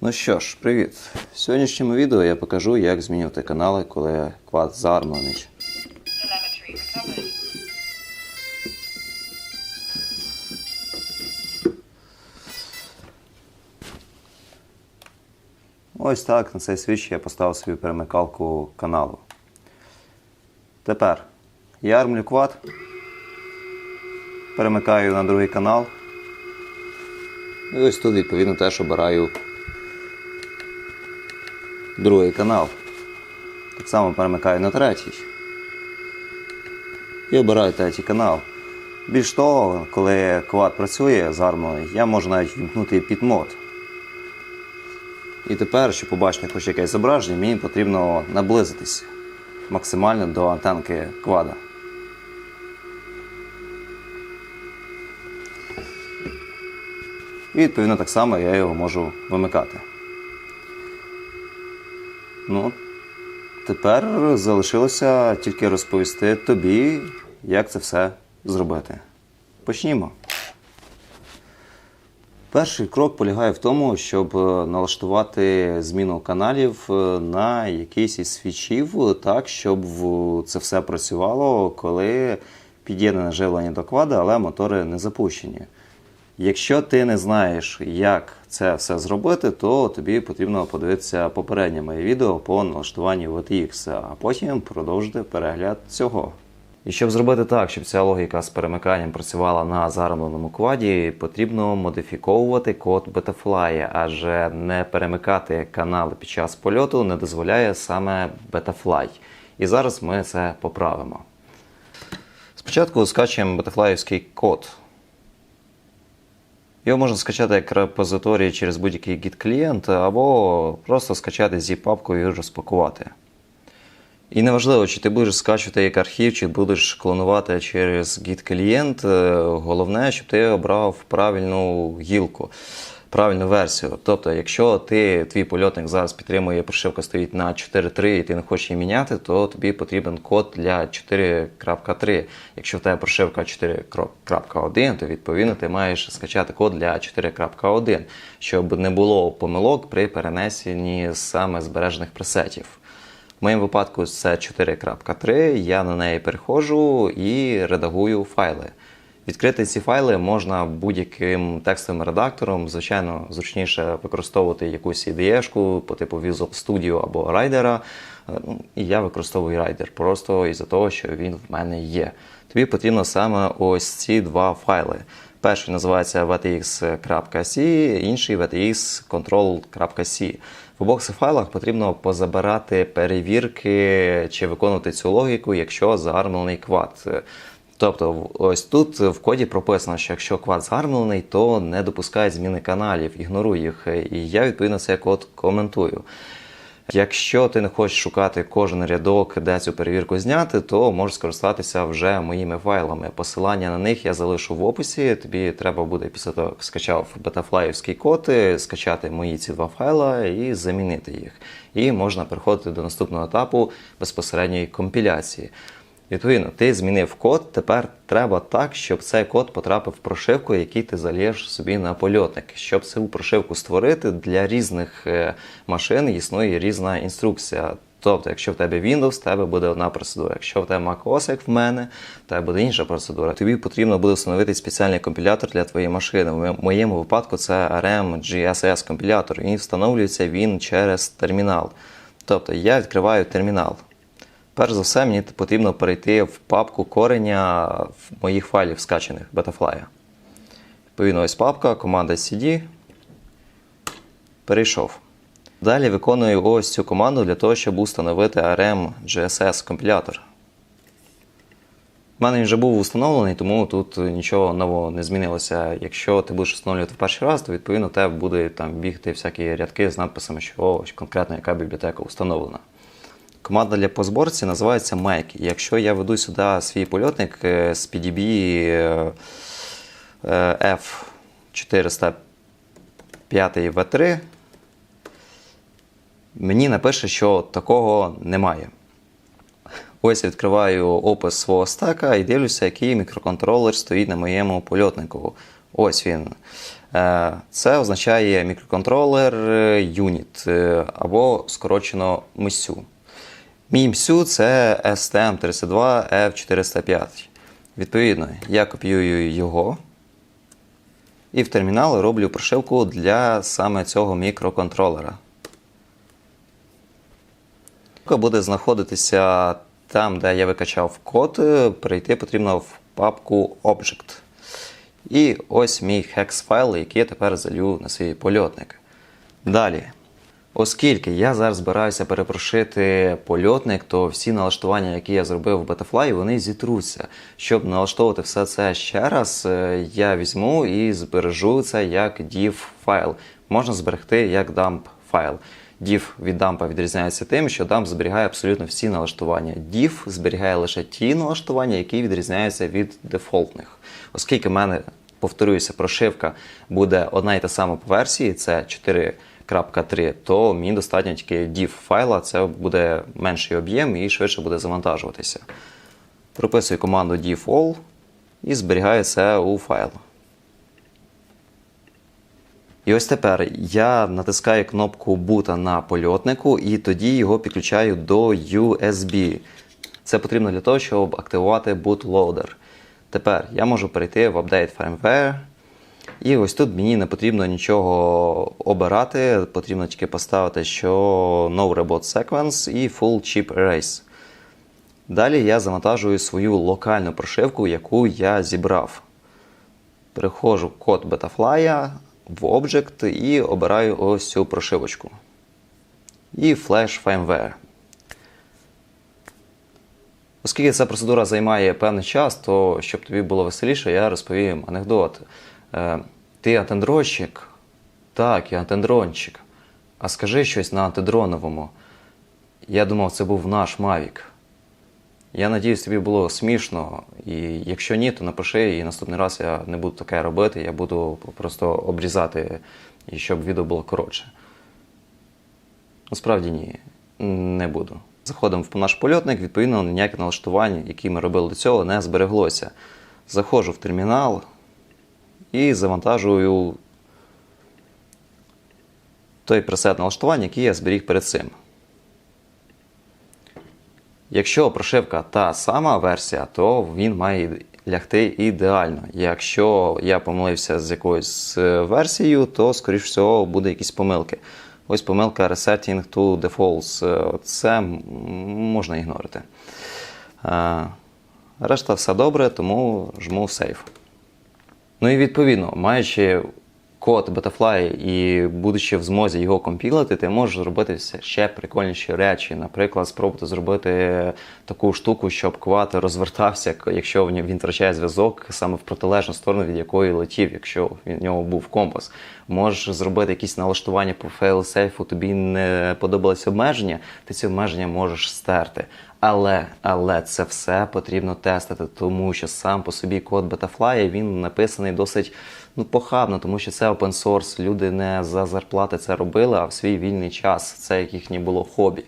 Ну що ж, привіт. В сьогоднішньому відео я покажу, як змінювати канали, коли квад заармлений. Ось так на цей свіч я поставив собі перемикалку каналу. Тепер я армлю квад, перемикаю на другий канал. І ось тут відповідно теж обираю другий канал. Так само перемикаю на третій. І обираю третій канал. Більш того, коли квад працює зармлений, я можу навіть вімкнути під мод. І тепер, щоб побачити хоч якесь зображення, мені потрібно наблизитись максимально до антенки квада. І відповідно так само я його можу вимикати. Ну, тепер залишилося тільки розповісти тобі, як це все зробити. Почнімо. Перший крок полягає в тому, щоб е, налаштувати зміну каналів е, на якийсь із свічів, так, щоб це все працювало, коли під'єднане живлення до квада, але мотори не запущені. Якщо ти не знаєш, як це все зробити, то тобі потрібно подивитися попереднє моє відео по налаштуванню VTX, а потім продовжити перегляд цього. І щоб зробити так, щоб ця логіка з перемиканням працювала на зарамленому кваді, потрібно модифіковувати код Betafly, адже не перемикати канали під час польоту не дозволяє саме Betafly. І зараз ми це поправимо. Спочатку скачуємо Betaflyівський код. Його можна скачати як репозиторій через будь-який Git-клієнт, або просто скачати зі папку і розпакувати. І неважливо, чи ти будеш скачувати як архів, чи будеш клонувати через Git-клієнт. е, Головне, щоб ти обрав правильну гілку, правильну версію. Тобто, якщо ти, твій польотник зараз підтримує, прошивка стоїть на 4.3 і ти не хочеш її міняти, то тобі потрібен код для 4.3. Якщо в тебе прошивка 4.1, то відповідно ти маєш скачати код для 4.1, щоб не було помилок при перенесенні саме збережених пресетів. В моєму випадку це 4.3, я на неї переходжу і редагую файли. Відкрити ці файли можна будь-яким текстовим редактором. Звичайно, зручніше використовувати якусь IDE-шку по типу Visual Studio або Rider. Е, ну, І я використовую Rider просто із-за того, що він в мене є. Тобі потрібно саме ось ці два файли. Перший називається vtx.c, інший vtx.control.c. В обох цих файлах потрібно позабирати перевірки чи виконувати цю логіку, якщо заармлений квад. Тобто, ось тут в коді прописано, що якщо квад заармлений, то не допускають зміни каналів, ігноруй їх. І я відповідно цей код коментую. Якщо ти не хочеш шукати кожен рядок, де цю перевірку зняти, то можеш скористатися вже моїми файлами. Посилання на них я залишу в описі. Тобі треба буде після того, як скачав бетафлаївський код, скачати мої ці два файла і замінити їх. І можна переходити до наступного етапу безпосередньої компіляції. Відповідно, ти змінив код, тепер треба так, щоб цей код потрапив в прошивку, який ти залієш собі на польотник. Щоб цю прошивку створити для різних е, машин існує різна інструкція. Тобто, якщо в тебе Windows, в тебе буде одна процедура. Якщо в тебе macOS, як в мене, в тебе буде інша процедура. Тобі потрібно буде встановити спеціальний компілятор для твоєї машини. В моєму випадку це RM GSS компілятор. І встановлюється він через термінал. Тобто я відкриваю термінал. Перш за все, мені потрібно перейти в папку кореня моїх файлів скачаних Betafly. Відповідно, ось папка, команда CD. Перейшов. Далі виконую ось цю команду для того, щоб установити ARM GSS компілятор. У мене він вже був установлений, тому тут нічого нового не змінилося. Якщо ти будеш встановлювати в перший раз, то відповідно тебе буде там бігти всякі рядки з надписами, що конкретно яка бібліотека установлена. Команда для по зборці називається. І Якщо я веду сюди свій польотник е, з PDB е, е, F405 V3, мені напише, що такого немає. Ось відкриваю опис свого стека і дивлюся, який мікроконтролер стоїть на моєму польотнику. Ось він. Е, Це означає мікроконтролер юніт е, або скорочено MSU. Мій MSU це STM32F405. Відповідно, я копіюю його і в термінал роблю прошивку для саме цього мікроконтролера. Буде знаходитися там, де я викачав код, перейти потрібно в папку Object. І ось мій хекс файл, який я тепер залю на свій польотник. Далі. Оскільки я зараз збираюся перепрошити польотник, то всі налаштування, які я зробив в Betafly, вони зітруться. Щоб налаштовувати все це ще раз, е, я візьму і збережу це як div файл. Можна зберегти як dump файл. Div від dump відрізняється тим, що dump зберігає абсолютно всі налаштування. Div зберігає лише ті налаштування, які відрізняються від дефолтних. Оскільки в мене, повторююся, прошивка буде одна і та сама по версії, це 4.3, то мені достатньо тільки div файла, це буде менший об'єм і швидше буде завантажуватися. Прописую команду div all і зберігаю це у файл. І ось тепер я натискаю кнопку бута на польотнику і тоді його підключаю до USB. Це потрібно для того, щоб активувати bootloader. Тепер я можу перейти в Update Firmware. І ось тут мені не потрібно нічого обирати, потрібно тільки поставити, що No Robot Sequence і Full Chip Erase. Далі я завантажую свою локальну прошивку, яку я зібрав. Переходжу в код Betafly в Object і обираю ось цю прошивочку. І Flash Firmware. Оскільки ця процедура займає певний час, то щоб тобі було веселіше, я розповім анекдот. Е, ти антендронщик? Так, я антендронщик. А скажи щось на антидроновому. Я думав, це був наш Мавік. Я надіюсь, тобі було смішно. І якщо ні, то напиши, і наступний раз я не буду таке робити, я буду просто обрізати, і щоб відео було коротше. Насправді ні, не буду. Заходимо в наш польотник, відповідно, ніяке налаштування, які ми робили до цього, не збереглося. Заходжу в термінал і завантажую той пресет налаштування, який я зберіг перед цим. Якщо прошивка та сама версія, то він має лягти ідеально. Якщо я помилився з якоюсь е, версією, то, скоріш всього, буде якісь помилки. Ось помилка Resetting to Defaults. Е, Це можна ігнорити. Е, Решта все добре, тому жму Save. Ну і відповідно, маючи код Betafly і будучи в змозі його компілити, ти можеш зробити ще прикольніші речі. Наприклад, спробувати зробити таку штуку, щоб квад розвертався, якщо він втрачає зв'язок саме в протилежну сторону, від якої летів, якщо в нього був компас. Можеш зробити якісь налаштування по фейлсейфу, тобі не подобалось обмеження, ти ці обмеження можеш стерти. Але, але це все потрібно тестити, тому що сам по собі код Betafly він написаний досить ну, похабно, тому що це open source. Люди не за зарплати це робили, а в свій вільний час. Це як їхнє було хобі.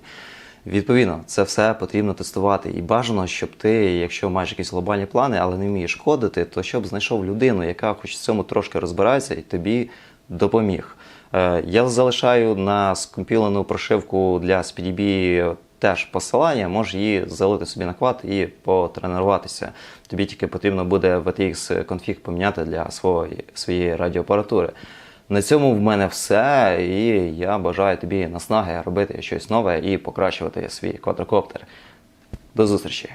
Відповідно, це все потрібно тестувати. І бажано, щоб ти, якщо маєш якісь глобальні плани, але не вмієш кодити, то щоб знайшов людину, яка хоч в цьому трошки розбирається, і тобі допоміг. Е, Я залишаю на скомпілену прошивку для SPDB теж посилання, можеш її залити собі на квад і потренуватися. Тобі тільки потрібно буде VTX конфіг поміняти для своєї, своєї радіоапаратури. На цьому в мене все, і я бажаю тобі наснаги робити щось нове і покращувати свій квадрокоптер. До зустрічі!